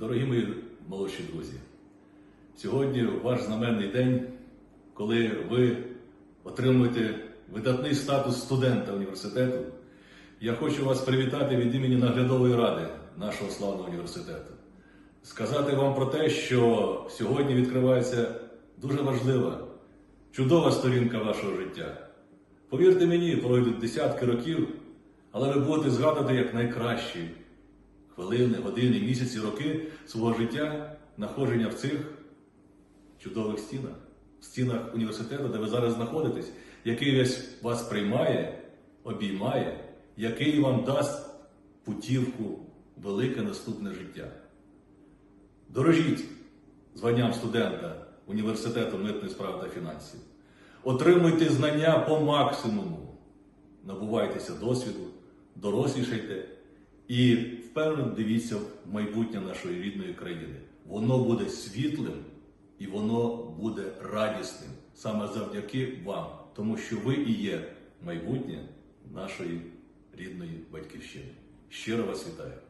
Дорогі мої молодші друзі, сьогодні ваш знаменний день, коли ви отримуєте видатний статус студента університету. Я хочу вас привітати від імені наглядової ради нашого славного університету. Сказати вам про те, що сьогодні відкривається дуже важлива, чудова сторінка вашого життя. Повірте мені, пройдуть десятки років, але ви будете згадувати як найкращі хвилини, години, місяці, роки свого життя, находження в цих чудових стінах, в стінах університету, де ви зараз знаходитесь, який вас приймає, обіймає, який вам дасть путівку велике наступне життя. Дорожіть званням студента університету митних справ та фінансів. Отримуйте знання по максимуму. Набувайтеся досвіду, дорослішайте і впевнено дивіться в майбутнє нашої рідної країни. Воно буде світлим і воно буде радісним саме завдяки вам, тому що ви і є майбутнє нашої рідної батьківщини. Щиро вас вітаю!